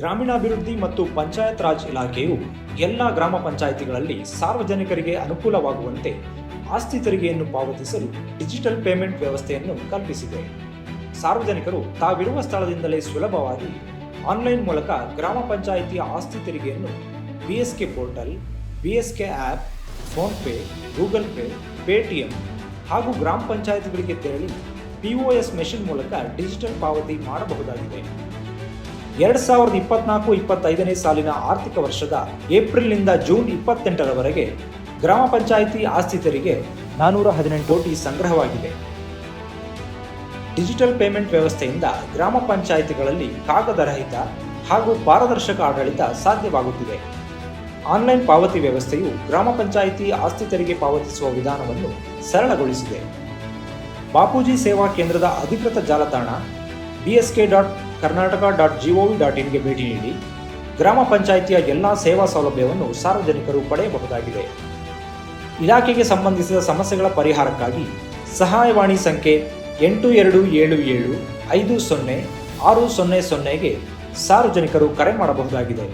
ಗ್ರಾಮೀಣಾಭಿವೃದ್ಧಿ ಮತ್ತು ಪಂಚಾಯತ್ ರಾಜ್ ಇಲಾಖೆಯು ಎಲ್ಲ ಗ್ರಾಮ ಪಂಚಾಯಿತಿಗಳಲ್ಲಿ ಸಾರ್ವಜನಿಕರಿಗೆ ಅನುಕೂಲವಾಗುವಂತೆ ಆಸ್ತಿ ತೆರಿಗೆಯನ್ನು ಪಾವತಿಸಲು ಡಿಜಿಟಲ್ ಪೇಮೆಂಟ್ ವ್ಯವಸ್ಥೆಯನ್ನು ಕಲ್ಪಿಸಿದೆ. ಸಾರ್ವಜನಿಕರು ತಾವಿರುವ ಸ್ಥಳದಿಂದಲೇ ಸುಲಭವಾಗಿ ಆನ್ಲೈನ್ ಮೂಲಕ ಗ್ರಾಮ ಪಂಚಾಯಿತಿಯ ಆಸ್ತಿ ತೆರಿಗೆಯನ್ನು BSK portal BSK app, PhonePe, Google Pay, Paytm ಹಾಗೂ ಗ್ರಾಮ ಪಂಚಾಯಿತಿಗಳಿಗೆ ತೆರಳಿ ಪಿಒಎಸ್ ಮೆಷಿನ್ ಮೂಲಕ ಡಿಜಿಟಲ್ ಪಾವತಿ ಮಾಡಬಹುದಾಗಿದೆ. ಎರಡು ಸಾವಿರದ ಇಪ್ಪತ್ನಾಲ್ಕು ಇಪ್ಪತ್ತೈದನೇ ಸಾಲಿನ ಆರ್ಥಿಕ ವರ್ಷದ ಏಪ್ರಿಲ್ನಿಂದ ಜೂನ್ ಇಪ್ಪತ್ತೆಂಟರವರೆಗೆ ಗ್ರಾಮ ಪಂಚಾಯಿತಿ ಆಸ್ತಿ ತೆರಿಗೆ ನಾನೂರ ಹದಿನೆಂಟು ಕೋಟಿ ಸಂಗ್ರಹವಾಗಿದೆ. ಡಿಜಿಟಲ್ ಪೇಮೆಂಟ್ ವ್ಯವಸ್ಥೆಯಿಂದ ಗ್ರಾಮ ಪಂಚಾಯಿತಿಗಳಲ್ಲಿ ಕಾಗದರಹಿತ ಹಾಗೂ ಪಾರದರ್ಶಕ ಆಡಳಿತ ಸಾಧ್ಯವಾಗುತ್ತಿದೆ. ಆನ್ಲೈನ್ ಪಾವತಿ ವ್ಯವಸ್ಥೆಯು ಗ್ರಾಮ ಪಂಚಾಯಿತಿ ಆಸ್ತಿ ತೆರಿಗೆ ಪಾವತಿಸುವ ವಿಧಾನವನ್ನು ಸರಳಗೊಳಿಸಿದೆ. ಬಾಪೂಜಿ ಸೇವಾ ಕೇಂದ್ರದ ಅಧಿಕೃತ ಜಾಲತಾಣ BSK dot Karnataka dot G O V dot ಇನ್ಗೆ ಭೇಟಿ ನೀಡಿ ಗ್ರಾಮ ಪಂಚಾಯಿತಿಯ ಎಲ್ಲ ಸೇವಾ ಸೌಲಭ್ಯವನ್ನು ಸಾರ್ವಜನಿಕರು ಪಡೆಯಬಹುದಾಗಿದೆ. ಇಲಾಖೆಗೆ ಸಂಬಂಧಿಸಿದ ಸಮಸ್ಯೆಗಳ ಪರಿಹಾರಕ್ಕಾಗಿ ಸಹಾಯವಾಣಿ ಸಂಖ್ಯೆ ಎಂಟು ಎರಡು ಏಳು ಏಳು ಐದು ಸೊನ್ನೆ ಆರು ಸೊನ್ನೆ ಸೊನ್ನೆಗೆ ಸಾರ್ವಜನಿಕರು ಕರೆ ಮಾಡಬಹುದಾಗಿದೆ.